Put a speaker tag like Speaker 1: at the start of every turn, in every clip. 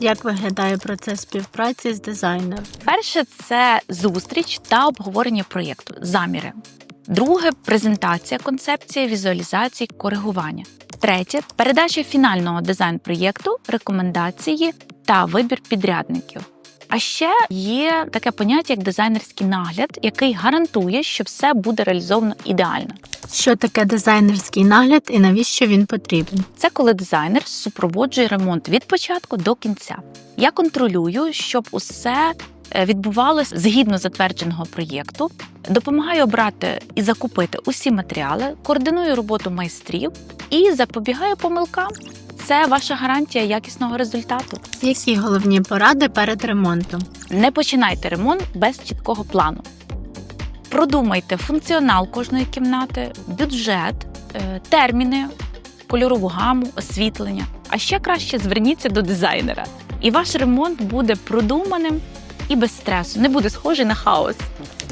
Speaker 1: Як виглядає процес співпраці з дизайнером?
Speaker 2: Перше це зустріч та обговорення проєкту, заміри. Друге презентація концепції, візуалізації, коригування. Третє передача фінального дизайн-проєкту, рекомендації та вибір підрядників. А ще є таке поняття як дизайнерський нагляд, який гарантує, що все буде реалізовано ідеально.
Speaker 1: Що таке дизайнерський нагляд і навіщо він потрібен?
Speaker 2: Це коли дизайнер супроводжує ремонт від початку до кінця. Я контролюю, щоб усе е, відбувалося згідно затвердженого проєкту, допомагаю обрати і закупити усі матеріали, координую роботу майстрів і запобігаю помилкам. Це ваша гарантія якісного результату.
Speaker 1: Які головні поради перед ремонтом?
Speaker 2: Не починайте ремонт без чіткого плану. Продумайте функціонал кожної кімнати, бюджет, е, терміни, кольорову гаму, освітлення. А ще краще зверніться до дизайнера. І ваш ремонт буде продуманим і без стресу, не буде схожий на хаос.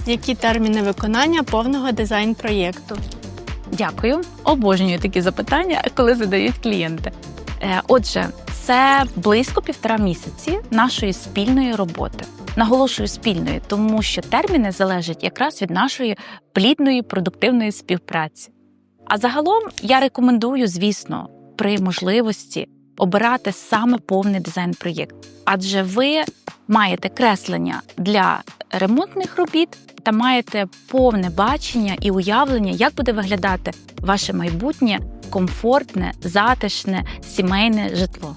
Speaker 1: Які терміни виконання повного дизайн-проєкту?
Speaker 2: Дякую. Обожнюю такі запитання, коли задають клієнти. Е, Отже, це близько півтора місяці нашої спільної роботи. Наголошую спільної, тому що терміни залежать якраз від нашої плідної продуктивної співпраці. А загалом я рекомендую, звісно, при можливості обирати саме повний дизайн-проєкт, адже ви маєте креслення для ремонтних робіт та маєте повне бачення і уявлення, як буде виглядати ваше майбутнє комфортне, затишне, сімейне житло.